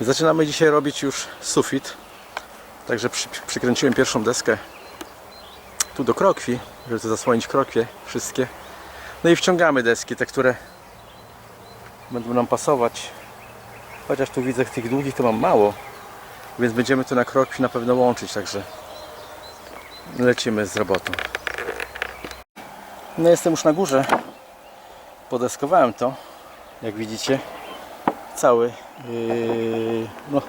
Zaczynamy dzisiaj robić już sufit. Także przy, przykręciłem pierwszą deskę tu do krokwi, żeby to zasłonić krokwie wszystkie. No i wciągamy deski, te które będą nam pasować. Chociaż tu widzę tych długich to mam mało, więc będziemy to na krokwi na pewno łączyć, także lecimy z robotą. No jestem już na górze. Podeskowałem to, jak widzicie. Cały, yy, no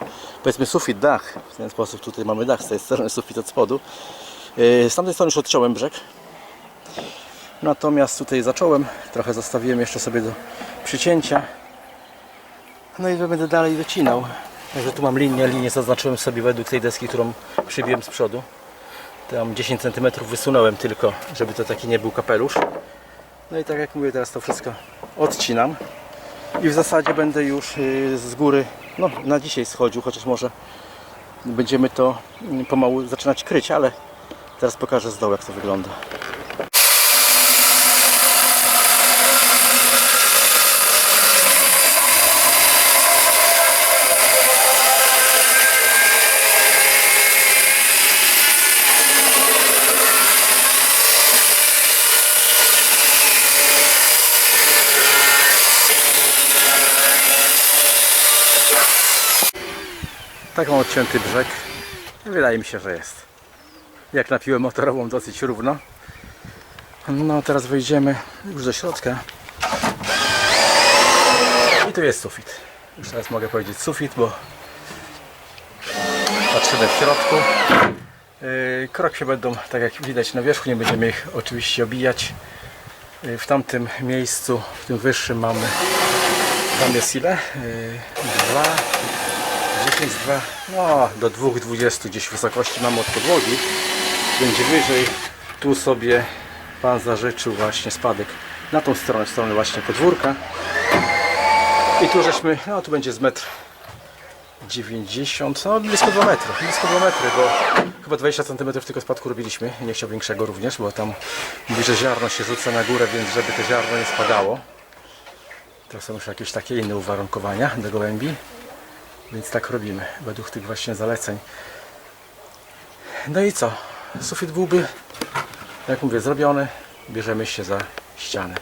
powiedzmy sufit, dach. W ten sposób tutaj mamy dach, z tej strony sufit od spodu. Yy, z tamtej strony już odciąłem brzeg. Natomiast tutaj zacząłem, trochę zostawiłem jeszcze sobie do przycięcia. No i będę dalej wycinał. Także tu mam linię, linię zaznaczyłem sobie według tej deski, którą przybiłem z przodu. Tam 10 cm wysunąłem tylko, żeby to taki nie był kapelusz. No i tak jak mówię, teraz to wszystko odcinam. I w zasadzie będę już y, z góry, no na dzisiaj schodził, chociaż może będziemy to y, pomału zaczynać kryć, ale teraz pokażę z dołu jak to wygląda. Tak mam odcięty brzeg. Wydaje mi się, że jest. Jak na piłę motorową dosyć równo. No teraz wejdziemy już do środka. I tu jest sufit. Już teraz mogę powiedzieć sufit, bo patrzymy w środku. Yy, Krokwie będą, tak jak widać na wierzchu, nie będziemy ich oczywiście obijać. Yy, W tamtym miejscu, w tym wyższym mamy, tam jest ile? Dwa, 10, 2, no do 2,20 gdzieś wysokości mamy od podłogi. Będzie wyżej. Tu sobie Pan zażyczył właśnie spadek na tą stronę, stronę właśnie podwórka. I tu żeśmy, no tu będzie z metr 90, no blisko 2 metry, blisko 2 metry, bo chyba 20 cm tylko spadku robiliśmy. Nie chciał większego również, bo tam mówi, że ziarno się rzuca na górę, więc żeby to ziarno nie spadało. To są już jakieś takie inne uwarunkowania do gołębi. Więc tak robimy, według tych właśnie zaleceń. No i co? Sufit byłby, jak mówię, zrobiony. Bierzemy się za ścianę.